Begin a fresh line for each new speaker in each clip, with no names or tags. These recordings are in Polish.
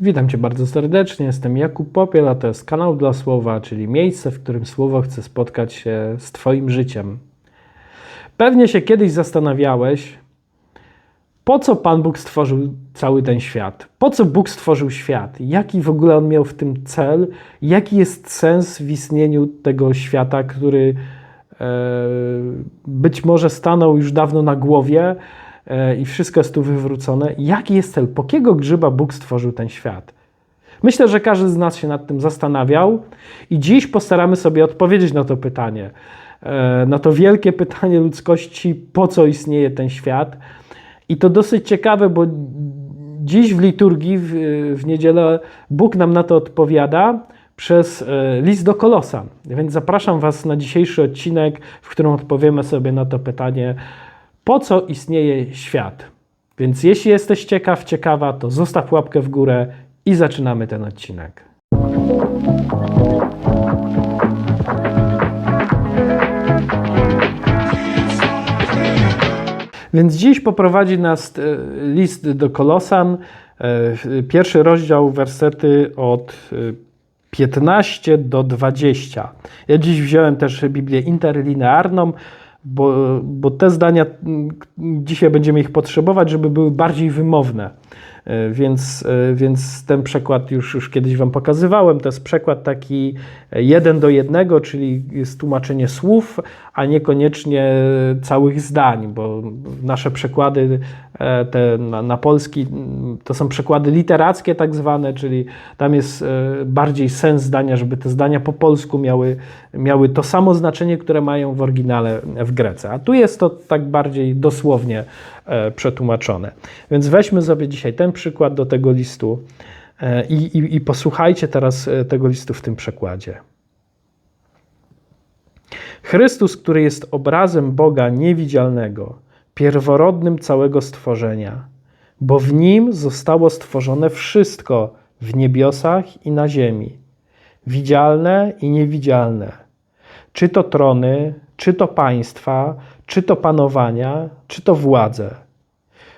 Witam Cię bardzo serdecznie, jestem Jakub Popiel, a to jest kanał dla Słowa, czyli miejsce, w którym Słowo chce spotkać się z Twoim życiem. Pewnie się kiedyś zastanawiałeś, po co Pan Bóg stworzył cały ten świat? Po co Bóg stworzył świat? Jaki w ogóle On miał w tym cel? Jaki jest sens w istnieniu tego świata, który e, być może stanął już dawno na głowie i wszystko jest tu wywrócone? Jaki jest cel? Po kiego grzyba Bóg stworzył ten świat? Myślę, że każdy z nas się nad tym zastanawiał i dziś postaramy sobie odpowiedzieć na to pytanie. E, na to wielkie pytanie ludzkości, po co istnieje ten świat? I to dosyć ciekawe, bo dziś w liturgii, w, w niedzielę, Bóg nam na to odpowiada przez e, list do Kolosan. Więc zapraszam Was na dzisiejszy odcinek, w którym odpowiemy sobie na to pytanie, po co istnieje świat. Więc jeśli jesteś ciekaw, ciekawa, to zostaw łapkę w górę i zaczynamy ten odcinek. Więc dziś poprowadzi nas e, list do Kolosan, e, pierwszy rozdział, wersety od e, 15 do 20. Ja dziś wziąłem też Biblię interlinearną, bo, bo te zdania dzisiaj będziemy ich potrzebować, żeby były bardziej wymowne. E, Więc, e, więc ten przekład już, już kiedyś Wam pokazywałem. To jest przekład taki jeden do jednego, czyli jest tłumaczenie słów, a niekoniecznie całych zdań, bo nasze przekłady e, te na, na polski to są przekłady literackie, tak zwane, czyli tam jest e, bardziej sens zdania, żeby te zdania po polsku miały, miały to samo znaczenie, które mają w oryginale w Grece. A tu jest to tak bardziej dosłownie e, przetłumaczone. Więc weźmy sobie dzisiaj ten przykład do tego listu e, i, i, i posłuchajcie teraz e, tego listu w tym przekładzie. Chrystus, który jest obrazem Boga niewidzialnego, pierworodnym całego stworzenia, bo w nim zostało stworzone wszystko w niebiosach i na ziemi, widzialne i niewidzialne, czy to trony, czy to państwa, czy to panowania, czy to władze.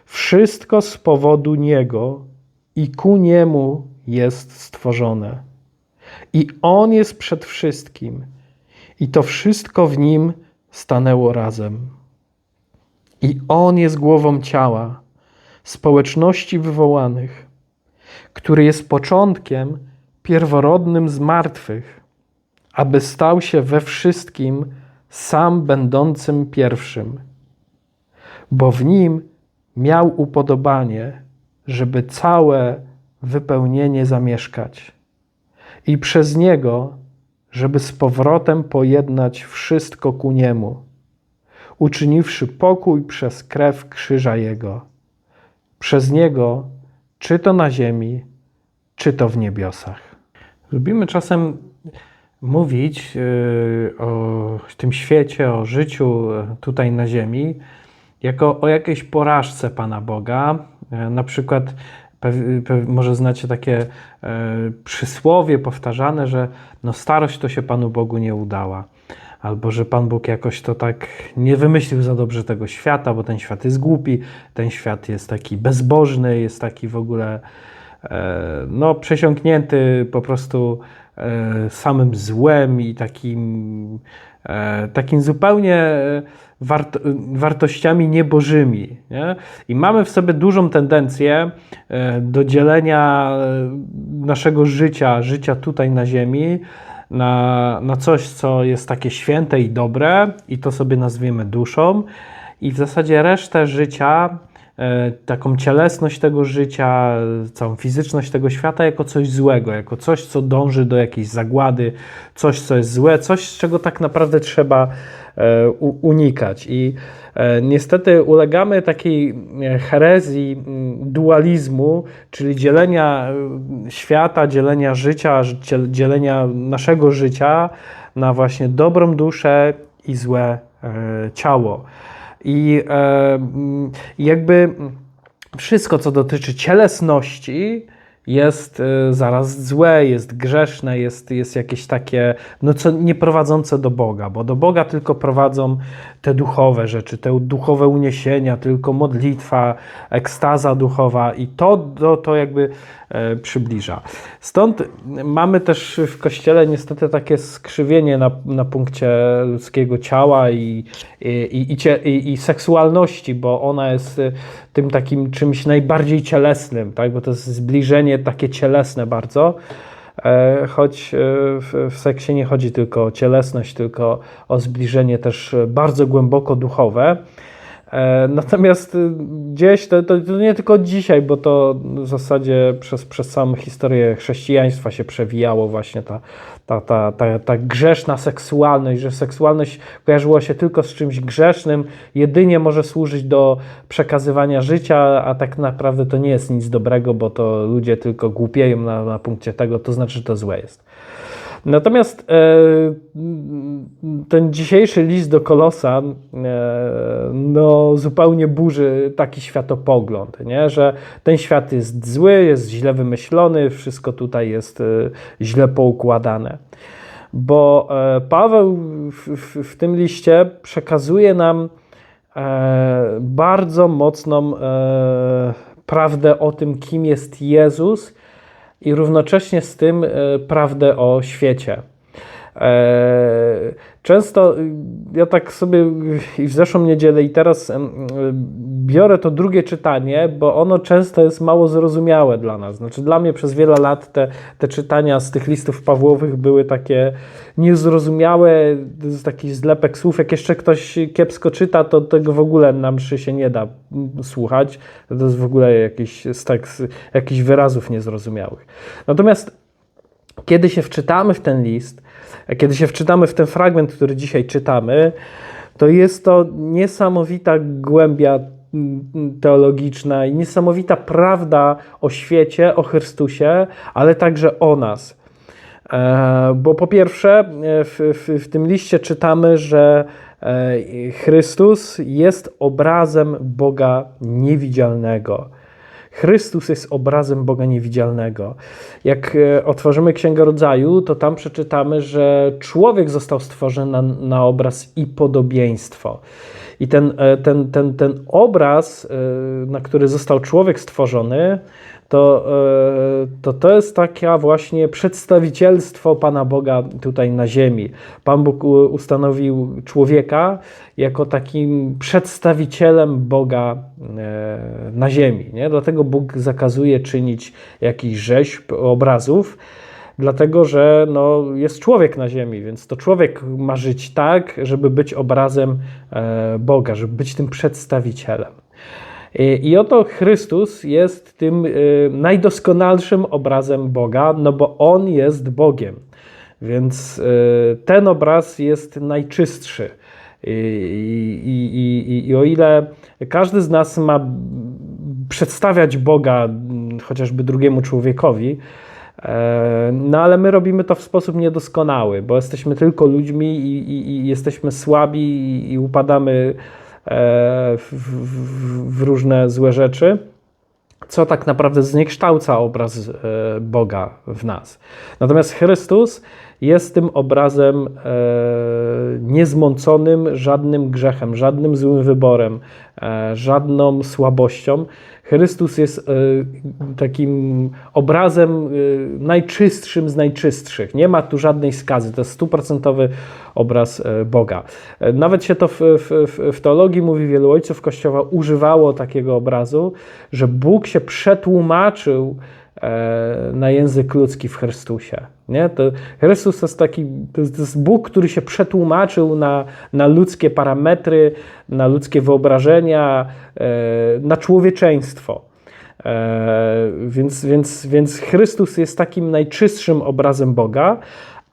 Wszystko z powodu Niego i ku Niemu jest stworzone. I On jest przed wszystkim, i to wszystko w Nim stanęło razem. I On jest głową ciała, społeczności wywołanych, który jest początkiem pierworodnym z martwych, aby stał się we wszystkim sam będącym pierwszym, bo w nim miał upodobanie, żeby całe wypełnienie zamieszkać i przez niego, żeby z powrotem pojednać wszystko ku niemu, uczyniwszy pokój przez krew krzyża jego. Przez niego, czy to na ziemi, czy to w niebiosach. Lubimy czasem mówić yy, o tym świecie, o życiu yy, tutaj na ziemi, jako o jakiejś porażce Pana Boga. Yy, Na przykład może znacie takie e, przysłowie powtarzane, że no starość to się Panu Bogu nie udała. Albo że Pan Bóg jakoś to tak nie wymyślił za dobrze tego świata, bo ten świat jest głupi, ten świat jest taki bezbożny, jest taki w ogóle e, no, przesiąknięty po prostu e, samym złem i takim, e, takim zupełnie e, wart, wartościami niebożymi. Nie? I mamy w sobie dużą tendencję e, do dzielenia e, naszego życia, życia tutaj na ziemi, na, na coś, co jest takie święte i dobre, i to sobie nazwiemy duszą, i w zasadzie resztę życia, e, taką cielesność tego życia, e, całą fizyczność tego świata, jako coś złego, jako coś, co dąży do jakiejś zagłady, coś, co jest złe, coś, czego tak naprawdę trzeba e, unikać. I e, niestety ulegamy takiej e, herezji mm, dualizmu, czyli dzielenia e, świata, dzielenia życia, ży- dzielenia naszego życia na właśnie dobrą duszę i złe e, ciało. I e, jakby wszystko, co dotyczy cielesności, jest y, zaraz złe, jest grzeszne, jest, jest jakieś takie, no co nie prowadzące do Boga, bo do Boga tylko prowadzą te duchowe rzeczy, te duchowe uniesienia, tylko modlitwa, ekstaza duchowa i to, to, to jakby e, przybliża. Stąd mamy też w Kościele niestety takie skrzywienie na, na punkcie ludzkiego ciała i, i, i, i, i, seksualności, bo ona jest tym takim czymś najbardziej cielesnym, tak? bo to jest zbliżenie takie cielesne bardzo. E, Choć e, w, w seksie nie chodzi tylko o cielesność, tylko o zbliżenie też bardzo głęboko duchowe. E, Natomiast y, gdzieś, to, to, to nie tylko dzisiaj, bo to w zasadzie przez, przez samą historię chrześcijaństwa się przewijało właśnie ta, ta, ta, ta, ta grzeszna seksualność, że seksualność kojarzyła się tylko z czymś grzesznym, jedynie może służyć do przekazywania życia, a tak naprawdę to nie jest nic dobrego, bo to ludzie tylko głupieją na, na punkcie tego, to znaczy, że to złe jest. Natomiast e, ten dzisiejszy list do Kolosa e, no, zupełnie burzy taki światopogląd, nie? że ten świat jest zły, jest źle wymyślony, wszystko tutaj jest e, źle poukładane. Bo Paweł w, w, w tym liście przekazuje nam bardzo mocną prawdę o tym, kim jest Jezus i równocześnie z tym e, prawdę o świecie. E, Często ja tak sobie i w zeszłą niedzielę i teraz biorę to drugie czytanie, bo ono często jest mało zrozumiałe dla nas. Znaczy dla mnie przez wiele lat te, te czytania z tych listów Pawłowych były takie niezrozumiałe, to jest taki zlepek słów. Jak jeszcze ktoś kiepsko czyta, to tego w ogóle na mszy się nie da słuchać. To jest w ogóle jakiś stek jakichś wyrazów niezrozumiałych. Natomiast kiedy się wczytamy w ten list, kiedy się wczytamy w ten fragment, który dzisiaj czytamy, to jest to niesamowita głębia mm, teologiczna i niesamowita prawda o świecie, o Chrystusie, ale także o nas. E, Bo po pierwsze, e, w, w, w tym liście czytamy, że e, Chrystus jest obrazem Boga niewidzialnego. Chrystus jest obrazem Boga niewidzialnego. Jak e, otworzymy Księgę Rodzaju, to tam przeczytamy, że człowiek został stworzony na, na obraz i podobieństwo. I ten, e, ten, ten, ten obraz, e, na który został człowiek stworzony, to, e, to to jest takie właśnie przedstawicielstwo Pana Boga tutaj na ziemi. Pan Bóg ustanowił człowieka jako takim przedstawicielem Boga e, na ziemi. Nie? Dlatego Bóg zakazuje czynić jakichś rzeźb, obrazów, dlatego że no, jest człowiek na ziemi, więc to człowiek ma żyć tak, żeby być obrazem e, Boga, żeby być tym przedstawicielem. I i oto Chrystus jest tym y, najdoskonalszym obrazem Boga, no bo On jest Bogiem. Więc y, ten obraz jest najczystszy. I, i, i, i, o ile każdy z nas ma przedstawiać Boga mm, chociażby drugiemu człowiekowi, e, no ale my robimy to w sposób niedoskonały, bo jesteśmy tylko ludźmi i, i, i jesteśmy słabi i, i upadamy e, w, w, w różne złe rzeczy, co tak naprawdę zniekształca obraz e, Boga w nas. Natomiast Chrystus jest tym obrazem e, niezmąconym żadnym grzechem, żadnym złym wyborem, e, żadną słabością. Chrystus jest e, takim obrazem najczystszym z najczystszych. Nie ma tu żadnej skazy. To jest stuprocentowy obraz Boga. Nawet się to w, w, w- teologii mówi, wielu ojców Kościoła używało takiego obrazu, że Bóg się przetłumaczył na język ludzki w Chrystusie. Nie? To Chrystus to jest taki, to jest Bóg, który się przetłumaczył na, na ludzkie parametry, na ludzkie wyobrażenia, e, na człowieczeństwo. E, więc, więc, więc Chrystus jest takim najczystszym obrazem Boga,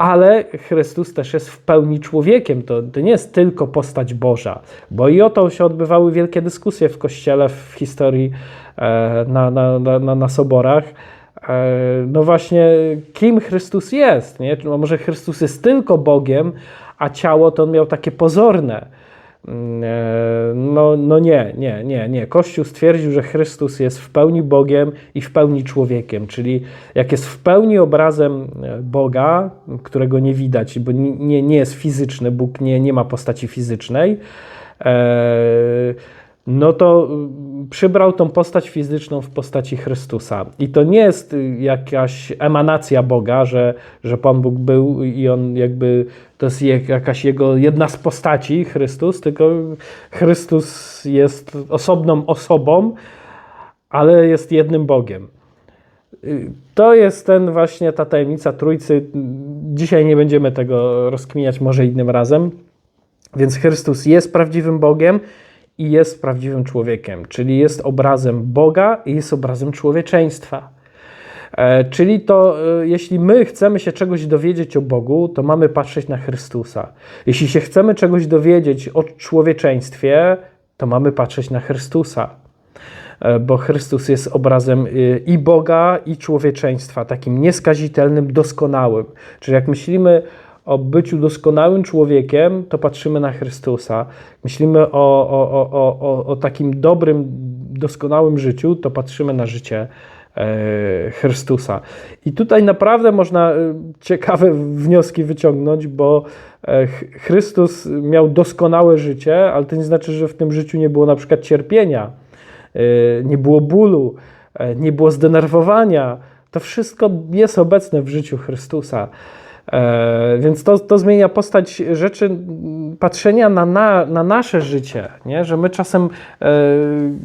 ale Chrystus też jest w pełni człowiekiem. To, to nie jest tylko postać Boża, bo i o to się odbywały wielkie dyskusje w Kościele w historii e, na, na, na, na, soborach. E, No właśnie, kim Chrystus jest? Nie? No może Chrystus jest tylko Bogiem, a ciało to on miał takie pozorne. Mm, e, no, no nie, nie, nie, nie. Kościół stwierdził, że Chrystus jest w pełni Bogiem i w pełni człowiekiem, czyli jak jest w pełni obrazem e, Boga, którego nie widać, bo nie, nie jest fizyczny, Bóg nie, nie ma postaci fizycznej, e, no to y, przybrał tą postać fizyczną w postaci Chrystusa. I to nie jest y, jakaś emanacja Boga, że, że Pan Bóg był i on jakby to jest jakaś jego jedna z postaci, Chrystus, tylko Chrystus jest osobną osobą, ale jest jednym Bogiem. To jest ten właśnie ta tajemnica Trójcy. Dzisiaj nie będziemy tego rozkminiać, może innym razem. Więc Chrystus jest prawdziwym Bogiem i jest prawdziwym człowiekiem, czyli jest obrazem Boga i jest obrazem człowieczeństwa. E, czyli to, e, jeśli my chcemy się czegoś dowiedzieć o Bogu, to mamy patrzeć na Chrystusa. Jeśli się chcemy czegoś dowiedzieć o człowieczeństwie, to mamy patrzeć na Chrystusa. E, bo Chrystus jest obrazem i Boga, i człowieczeństwa, takim nieskazitelnym, doskonałym. Czyli jak myślimy o byciu doskonałym człowiekiem, to patrzymy na Chrystusa. Myślimy o, o, o, o, o takim dobrym, doskonałym życiu, to patrzymy na życie Chrystusa. I tutaj naprawdę można e, ciekawe wnioski wyciągnąć, bo e, Chrystus miał doskonałe życie, ale to nie znaczy, że w tym życiu nie było na przykład cierpienia, nie było bólu, nie było zdenerwowania. To wszystko jest obecne w życiu Chrystusa. E, więc to, to zmienia postać rzeczy, patrzenia na, na, na nasze życie, nie? że my czasem e,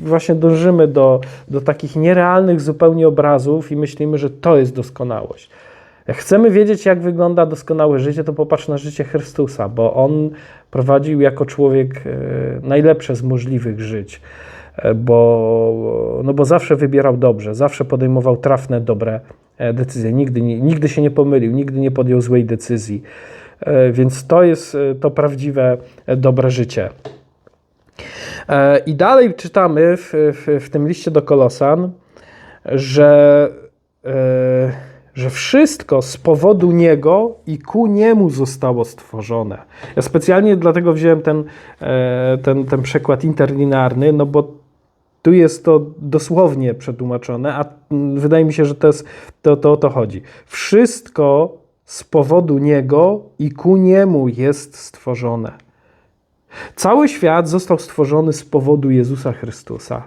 właśnie dążymy do, do takich nierealnych zupełnie obrazów i myślimy, że to jest doskonałość. Jak chcemy wiedzieć, jak wygląda doskonałe życie, to popatrz na życie Chrystusa, bo On prowadził jako człowiek e, najlepsze z możliwych żyć, bo, no bo zawsze wybierał dobrze, zawsze podejmował trafne, dobre E, decyzję. Nigdy, nigdy się nie pomylił, nigdy nie podjął złej decyzji. E, więc to jest e, to prawdziwe, dobre życie. I dalej czytamy w, w, w tym liście do Kolosan, że, że wszystko z powodu Niego i ku Niemu zostało stworzone. Ja specjalnie dlatego wziąłem ten, ten, ten przykład interlinearny, no bo tu jest to dosłownie przetłumaczone, a wydaje mi się, że to, jest, to, to o to chodzi. Wszystko z powodu Niego i ku Niemu jest stworzone. Cały świat został stworzony z powodu Jezusa Chrystusa.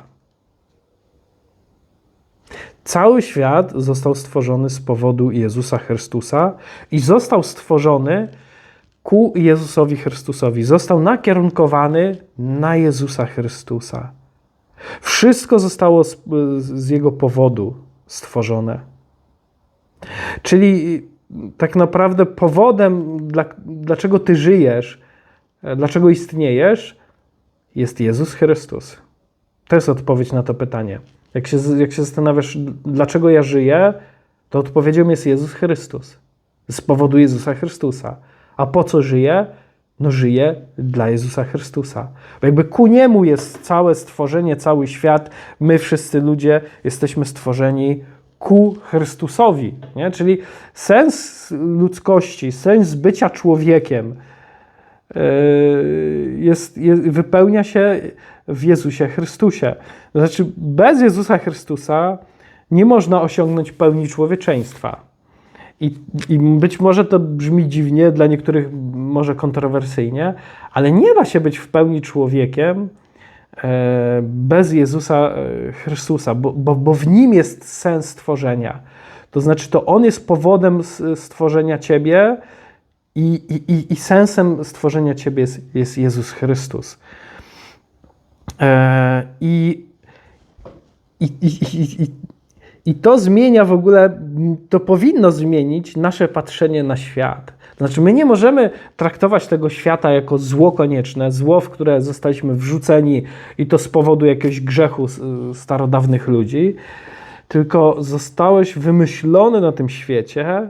Cały świat został stworzony z powodu Jezusa Chrystusa i został stworzony ku Jezusowi Chrystusowi. Został nakierunkowany na Jezusa Chrystusa. Wszystko zostało z, z Jego powodu stworzone. Czyli tak naprawdę powodem, dla, dlaczego Ty żyjesz, dlaczego istniejesz, jest Jezus Chrystus. To jest odpowiedź na to pytanie. Jak się, jak się zastanawiasz, dlaczego ja żyję, to odpowiedzią jest Jezus Chrystus. Z powodu Jezusa Chrystusa. A po co żyję? No żyje dla Jezusa Chrystusa. Bo jakby ku Niemu jest całe stworzenie, cały świat, my wszyscy ludzie jesteśmy stworzeni ku Chrystusowi. Nie? Czyli sens ludzkości, sens bycia człowiekiem yy, jest, jest, wypełnia się w Jezusie Chrystusie. Znaczy, bez Jezusa Chrystusa nie można osiągnąć pełni człowieczeństwa. I, I, być może to brzmi dziwnie, dla niektórych może kontrowersyjnie, ale nie da się być w pełni człowiekiem e, bez Jezusa e, Chrystusa, bo, bo, bo w nim jest sens stworzenia. To znaczy, to On jest powodem stworzenia Ciebie i, i, i sensem stworzenia Ciebie jest, jest Jezus Chrystus. E, I, i, i, i, i to zmienia w ogóle, to powinno zmienić nasze patrzenie na świat. Znaczy, my nie możemy traktować tego świata jako zło konieczne, zło, w które zostaliśmy wrzuceni i to z powodu jakiegoś grzechu starodawnych ludzi, tylko zostałeś wymyślony na tym świecie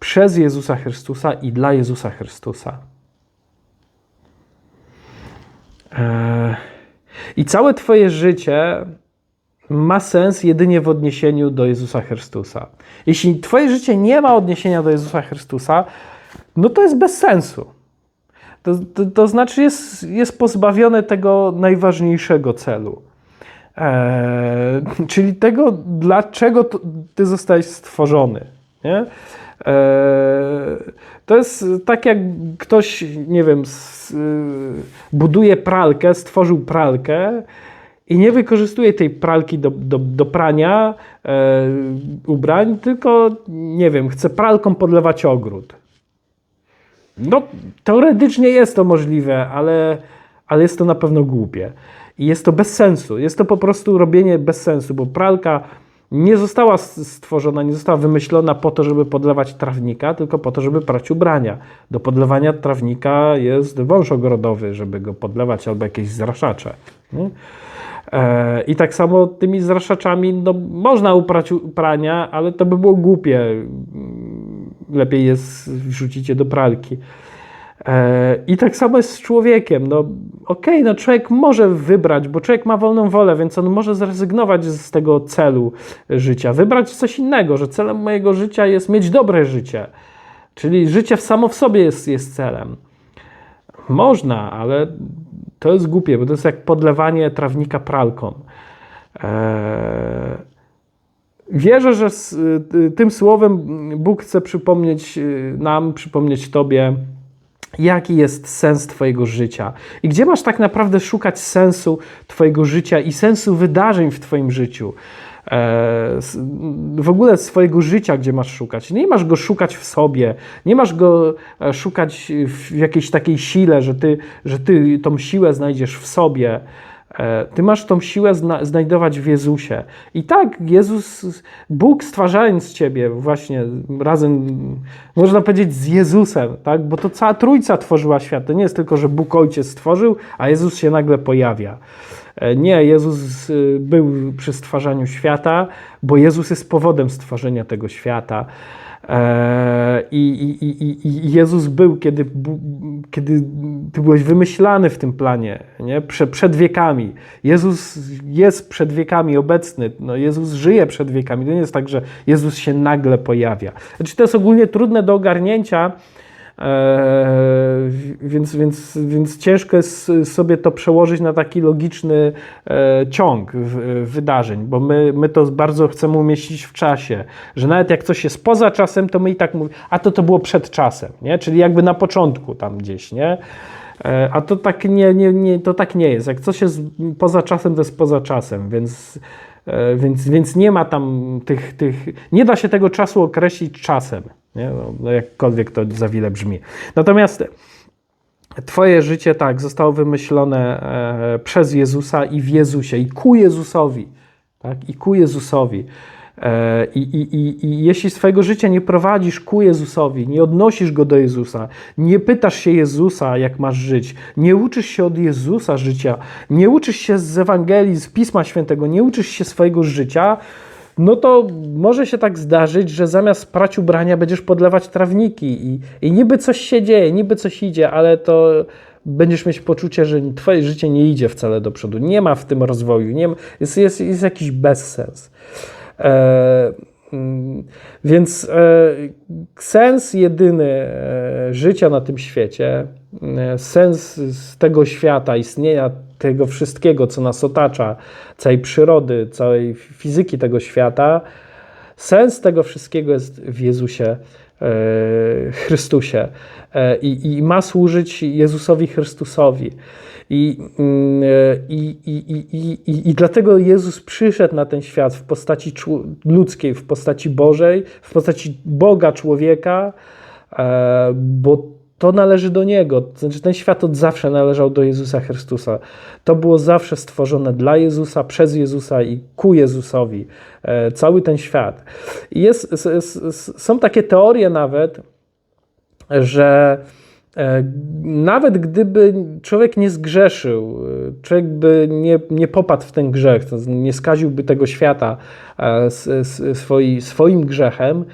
przez Jezusa Chrystusa i dla Jezusa Chrystusa. Eee, I całe Twoje życie ma sens jedynie w odniesieniu do Jezusa Chrystusa. Jeśli Twoje życie nie ma odniesienia do Jezusa Chrystusa, no to jest bez sensu. To, to, to znaczy jest, jest pozbawione tego najważniejszego celu. E, czyli tego, dlaczego to, ty zostałeś stworzony. Nie? E, to jest tak, jak ktoś, nie wiem, s, buduje pralkę, stworzył pralkę i nie wykorzystuje tej pralki do, do, do prania e, ubrań, tylko, nie wiem, chce pralką podlewać ogród. No, teoretycznie jest to możliwe, ale, ale jest to na pewno głupie. I jest to bez sensu. Jest to po prostu robienie bez sensu, bo pralka nie została stworzona, nie została wymyślona po to, żeby podlewać trawnika, tylko po to, żeby prać ubrania. Do podlewania trawnika jest wąż ogrodowy, żeby go podlewać, albo jakieś zraszacze. Nie? E, I tak samo tymi zraszaczami no, można uprać uprania, ale to by było głupie. Lepiej jest wrzucić je do pralki. E, I tak samo jest z człowiekiem. No, okej, okay, no człowiek może wybrać, bo człowiek ma wolną wolę, więc on może zrezygnować z tego celu życia, wybrać coś innego, że celem mojego życia jest mieć dobre życie. Czyli życie samo w sobie jest, jest celem. Można, ale to jest głupie, bo to jest jak podlewanie trawnika pralką. Eee, wierzę, że z y, tym słowem Bóg chce przypomnieć y, nam, przypomnieć Tobie, jaki jest sens Twojego życia i gdzie masz tak naprawdę szukać sensu Twojego życia i sensu wydarzeń w Twoim życiu. E, w ogóle swojego życia, gdzie masz szukać. Nie masz go szukać w sobie, nie masz go e, szukać w jakiejś takiej sile, że ty, że ty tą siłę znajdziesz w sobie. E, ty masz tą siłę zna znajdować w Jezusie. I tak, Jezus, Bóg stwarzając Ciebie właśnie razem, można powiedzieć, z Jezusem, tak? bo to cała Trójca tworzyła świat. To nie jest tylko, że Bóg Ojciec stworzył, a Jezus się nagle pojawia. E, nie, Jezus y, był przy stwarzaniu świata, bo Jezus jest powodem stworzenia tego świata. E, I, i, i, I, Jezus był, kiedy, kiedy ty byłeś wymyślany w tym planie, nie? Prze, przed wiekami. Jezus jest przed wiekami obecny. No, Jezus żyje przed wiekami. To nie jest tak, że Jezus się nagle pojawia. Znaczy, to jest ogólnie trudne do ogarnięcia, więc, więc, więc ciężko jest sobie to przełożyć na taki logiczny e, ciąg wydarzeń, bo my, my to bardzo chcemy umieścić w czasie, że nawet jak coś jest poza czasem, to my i tak mówimy, a to to było przed czasem, nie? czyli jakby na początku tam gdzieś, nie? E, a to tak nie, nie, nie, to tak nie jest. Jak coś jest poza czasem, to jest poza czasem, więc, więc, więc nie ma tam tych, tych. Nie da się tego czasu określić czasem. Nie? No, no jakkolwiek to za wiele brzmi. Natomiast Twoje życie tak zostało wymyślone e, przez Jezusa i w Jezusie, i ku Jezusowi. Tak? I ku Jezusowi. E, I, i, i, jeśli swojego życia nie prowadzisz ku Jezusowi, nie odnosisz go do Jezusa, nie pytasz się Jezusa, jak masz żyć, nie uczysz się od Jezusa życia, nie uczysz się z Ewangelii, z Pisma Świętego, nie uczysz się swojego życia, no to może się tak zdarzyć, że zamiast prać ubrania będziesz podlewać trawniki i, i niby coś się dzieje, niby coś idzie, ale to będziesz mieć poczucie, że twoje życie nie idzie wcale do przodu. Nie ma w tym rozwoju, nie ma, jest, jest, jest jakiś bezsens. E, mm, więc e, sens jedyny e, życia na tym świecie, e, sens z tego świata, istnienia tego wszystkiego, co nas otacza, całej przyrody, całej fizyki tego świata, sens tego wszystkiego jest w Jezusie e, Chrystusie e, i, i ma służyć Jezusowi Chrystusowi. Mm, e, i, i, i, i, I dlatego Jezus przyszedł na ten świat w postaci ludzkiej, w postaci Bożej, w postaci Boga, człowieka, bo to należy do Niego. Znaczy, ten świat od zawsze należał do Jezusa Chrystusa. To było zawsze stworzone dla Jezusa, przez Jezusa i ku Jezusowi. E, cały ten świat. Jest, są takie teorie nawet, że e, nawet gdyby człowiek nie zgrzeszył, e, człowiek by nie, nie popadł w ten grzech, nie skaziłby tego świata swoi, swoim grzechem,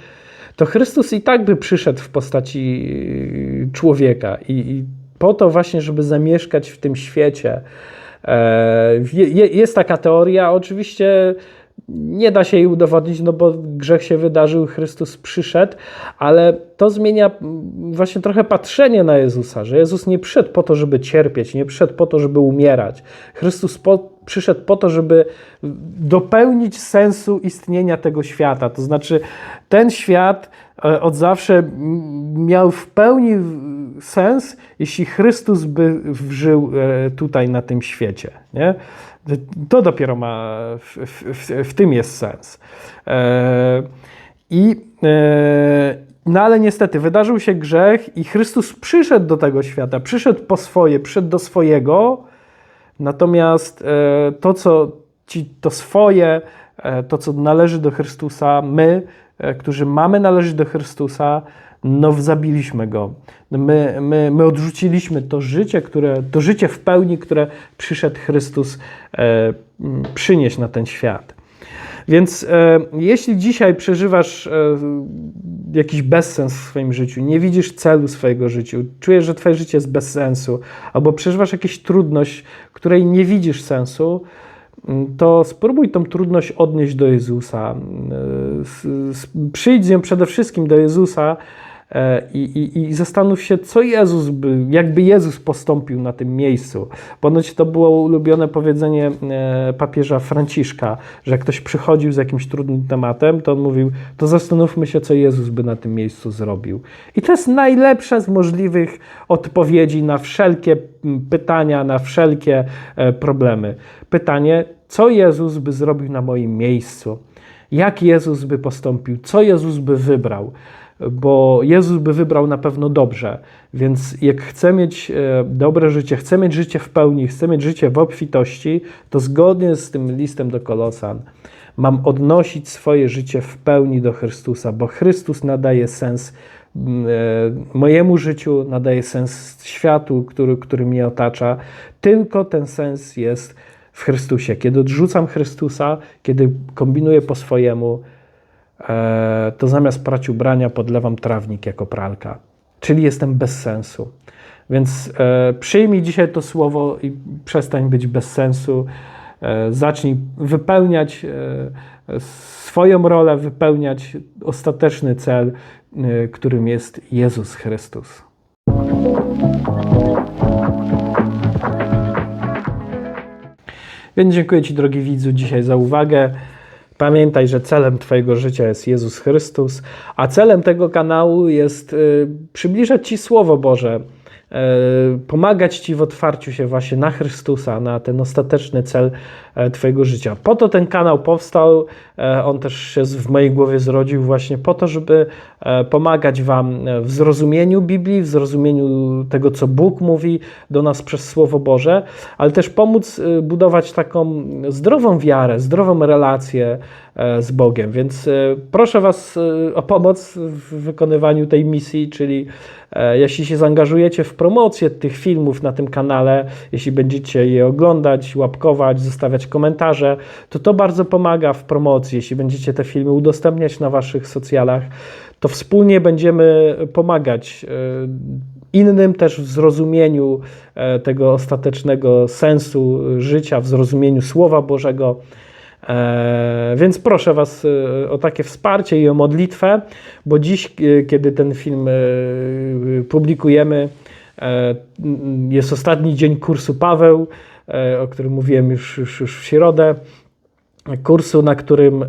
to Chrystus i tak by przyszedł w postaci y, człowieka i, i po to właśnie, żeby zamieszkać w tym świecie. E, jest taka teoria, oczywiście nie da się jej udowodnić, no bo grzech się wydarzył, Chrystus przyszedł, ale to zmienia właśnie trochę patrzenie na Jezusa, że Jezus nie przyszedł po to, żeby cierpieć, nie przyszedł po to, żeby umierać. Chrystus po, przyszedł po to, żeby dopełnić sensu istnienia tego świata. To znaczy, ten świat e, od zawsze miał w pełni sens, jeśli Chrystus by żył e, tutaj na tym świecie. Nie? To dopiero ma, w, w, w tym jest sens. E, I, e, no ale niestety wydarzył się grzech i Chrystus przyszedł do tego świata, przyszedł po swoje, przyszedł do swojego, natomiast e, to, co ci, to swoje, to, co należy do Chrystusa, my, którzy mamy należeć do Chrystusa, no zabiliśmy go. My, my, my odrzuciliśmy to życie, które, to życie w pełni, które przyszedł Chrystus e, przynieść na ten świat. Więc e, jeśli dzisiaj przeżywasz e, jakiś bezsens w swoim życiu, nie widzisz celu swojego życia, czujesz, że twoje życie jest bez sensu, albo przeżywasz jakąś trudność, której nie widzisz sensu, to spróbuj tą trudność odnieść do Jezusa. E, przyjdź z nią przede wszystkim do Jezusa I, i, I, zastanów się, co Jezus by, jakby Jezus postąpił na tym miejscu. Ponoć to było ulubione powiedzenie e, papieża Franciszka, że jak ktoś przychodził z jakimś trudnym tematem, to on mówił, to zastanówmy się, co Jezus by na tym miejscu zrobił. I to jest najlepsza z możliwych odpowiedzi na wszelkie pytania, na wszelkie e, problemy. Pytanie, co Jezus by zrobił na moim miejscu? Jak Jezus by postąpił? Co Jezus by wybrał? Bo Jezus by wybrał na pewno dobrze. Więc jak chcę mieć e, dobre życie, chcę mieć życie w pełni, chcę mieć życie w obfitości, to zgodnie z tym listem do Kolosan mam odnosić swoje życie w pełni do Chrystusa, bo Chrystus nadaje sens e, mojemu życiu, nadaje sens światu, który, który mnie otacza. Tylko ten sens jest w Chrystusie. Kiedy odrzucam Chrystusa, kiedy kombinuję po swojemu, to zamiast prać ubrania podlewam trawnik jako pralka. Czyli jestem bez sensu. Więc e, przyjmij dzisiaj to słowo i przestań być bez sensu. E, zacznij wypełniać swoją rolę, wypełniać ostateczny cel, którym jest Jezus Chrystus. Więc dziękuję Ci, drogi widzu, dzisiaj za uwagę. Pamiętaj, że celem Twojego życia jest Jezus Chrystus, a celem tego kanału jest y, przybliżać Ci Słowo Boże, E, pomagać Ci w otwarciu się właśnie na Chrystusa, na ten ostateczny cel Twojego życia. Po to ten kanał powstał, e, on też się w mojej głowie zrodził właśnie po to, żeby pomagać Wam w zrozumieniu Biblii, w zrozumieniu tego, co Bóg mówi do nas przez Słowo Boże, ale też pomóc budować taką zdrową wiarę, zdrową relację z Bogiem. Więc proszę Was o pomoc w wykonywaniu tej misji, czyli E, jeśli się zaangażujecie w promocję tych filmów na tym kanale, jeśli będziecie je oglądać, łapkować, zostawiać komentarze, to to bardzo pomaga w promocji. Jeśli będziecie te filmy udostępniać na waszych socjalach, to wspólnie będziemy pomagać e, innym też w zrozumieniu e, tego ostatecznego sensu życia, w zrozumieniu Słowa Bożego. E, więc proszę Was o takie wsparcie i o modlitwę, bo dziś, kiedy ten film publikujemy, jest ostatni dzień kursu Paweł, o którym mówiłem już, już, już w środę. Kursu, na którym E,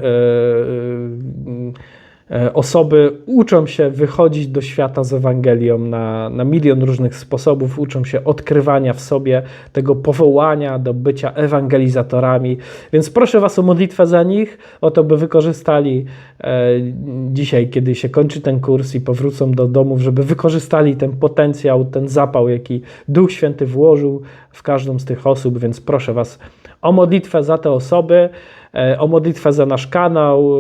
osoby uczą się wychodzić do świata z Ewangelią na, na milion różnych sposobów, uczą się odkrywania w sobie tego powołania do bycia ewangelizatorami. Więc proszę Was o modlitwę za nich, o to, by wykorzystali e, dzisiaj, kiedy się kończy ten kurs i powrócą do domów, żeby wykorzystali ten potencjał, ten zapał, jaki Duch Święty włożył w każdą z tych osób. Więc proszę Was o modlitwę za te osoby, e, o modlitwę za nasz kanał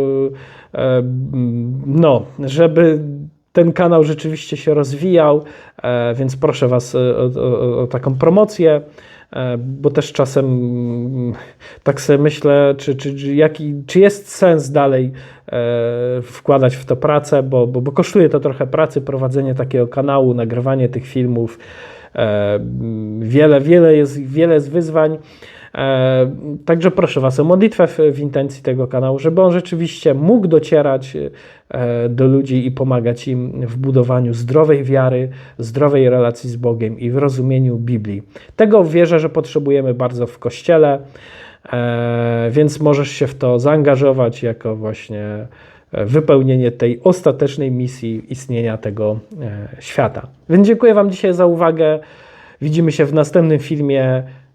E, no, żeby ten kanał rzeczywiście się rozwijał, e, więc proszę Was o, o, o taką promocję e, bo też czasem mm, tak sobie myślę, czy, czy, czy, jaki, czy jest sens dalej wkładać w to pracę, bo, bo, bo kosztuje to trochę pracy prowadzenie takiego kanału, nagrywanie tych filmów. Wiele, wiele jest, wiele jest wyzwań. E, Także proszę Was o modlitwę w, intencji tego kanału, żeby on rzeczywiście mógł docierać e, do ludzi i pomagać im w budowaniu zdrowej wiary, zdrowej relacji z Bogiem i w rozumieniu Biblii. Tego wierzę, że potrzebujemy bardzo w Kościele, e, więc możesz się w to zaangażować jako właśnie wypełnienie tej ostatecznej misji istnienia tego świata. Więc dziękuję Wam dzisiaj za uwagę. Widzimy się w następnym filmie.